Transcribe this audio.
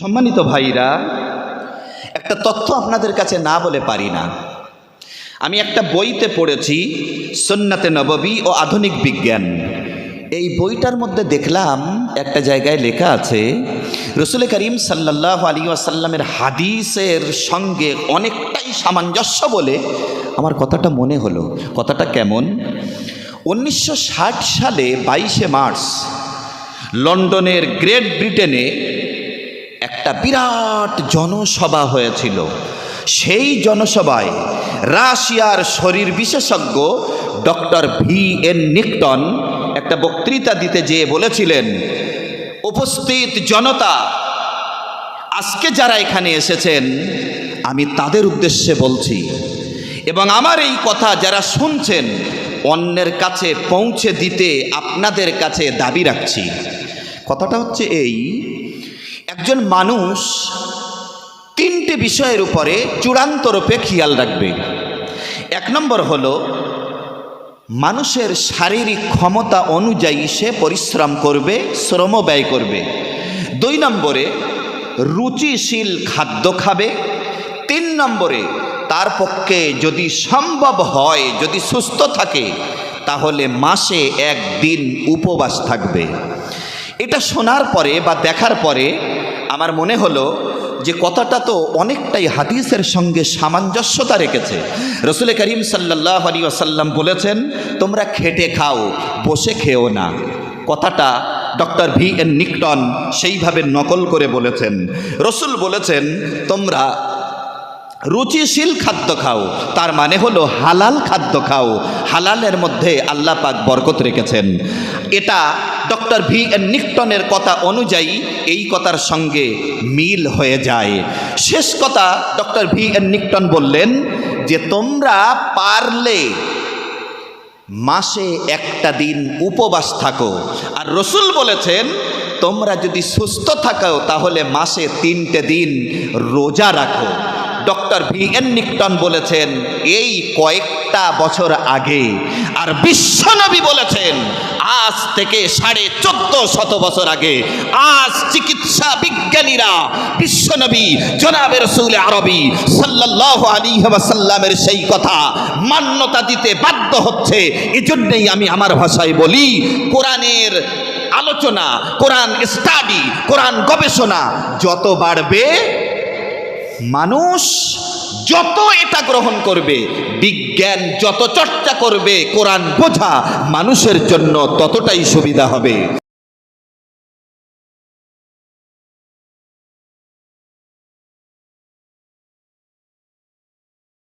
সম্মানিত ভাইরা, একটা তথ্য আপনাদের কাছে না বলে পারি না। আমি একটা বইতে পড়েছি, সন্নাতে নববী ও আধুনিক বিজ্ঞান। এই বইটার মধ্যে দেখলাম, একটা জায়গায় লেখা আছে, রসুল করিম সাল্লাহ আলী আসাল্লামের হাদিসের সঙ্গে অনেকটাই সামঞ্জস্য বলে আমার কথাটা মনে হলো। কথাটা কেমন? উনিশশো ষাট সালে বাইশে মার্চ, লন্ডনের গ্রেট ব্রিটেনে একটা বিরাট জনসভা হয়েছিল। সেই জনসভায় রাশিয়ার শরীর বিশেষজ্ঞ ডক্টর ভি এন নিকটন একটা বক্তৃতা দিতে যেয়ে বলেছিলেন, উপস্থিত জনতা, আজকে যারা এখানে এসেছেন, আমি তাদের উদ্দেশ্যে বলছি, এবং আমার এই কথা যারা শুনছেন, অন্যের কাছে পৌঁছে দিতে আপনাদের কাছে দাবি রাখছি। কথাটা হচ্ছে এই একজন মানুষ তিনটে বিষয়ের উপরে চূড়ান্ত রূপে খেয়াল রাখবে। এক নম্বর হলো, মানুষের শারীরিক ক্ষমতা অনুযায়ী সে পরিশ্রম করবে শ্রম ব্যয় করবে। দুই নম্বরে, রুচিশীল খাদ্য খাবে। তিন নম্বরে, তার পক্ষে যদি সম্ভব হয়, যদি সুস্থ থাকে, তাহলে মাসে একদিন উপবাস থাকবে। এটা শোনার পরে বা দেখার পরে আমার মনে হলো যে কথাটা তো অনেকটাই হাদিসের সঙ্গে সামঞ্জস্যতা রেখেছে। রসুল করিম সাল্লাহ আলী আসাল্লাম বলেছেন, তোমরা খেটে খাও, বসে খেও না। কথাটা ডক্টর ভি এন নিকটন সেইভাবে নকল করে বলেছেন। রসুল বলেছেন, তোমরা রুচিশীল খাদ্য খাও, তার মানে হলো হালাল খাদ্য খাও। হালালের মধ্যে আল্লাহ পাক বরকত রেখেছেন। এটা ডক্টর ভি এন নিকটনের কথা অনুযায়ী এই কথার সঙ্গে মিল হয়ে যায়। শেষ কথা ডক্টর ভি এন নিকটন বললেন যে, তোমরা পারলে মাসে একটা দিন উপবাস থাকো। আর রসুল বলেছেন, তোমরা যদি সুস্থ থাকো তাহলে মাসে তিনটে দিন রোজা রাখো। ডক্টর ভি এন নিকটন বলেছেন, এই কয়েকটা বছর আগে আর বিশ্বনবী বলেছেন, আজ থেকে সাড়ে চোদ্দ শত বছর আগে, আজ চিকিৎসা বিজ্ঞানীরা বিশ্বনবী জনাবে রসুল আরবি সাল্লাহ আলী সাল্লামের সেই কথা মান্যতা দিতে বাধ্য হচ্ছে। এজন্যই আমি আমার ভাষায় বলি, কোরআনের আলোচনা, কোরআন স্টাডি কোরআন গবেষণা যত বাড়বে মানুষ যত এটা গ্রহণ করবে, বিজ্ঞান যত চর্চা করবে, কোরআন বোঝা, মানুষের জন্য ততটাই সুবিধা হবে।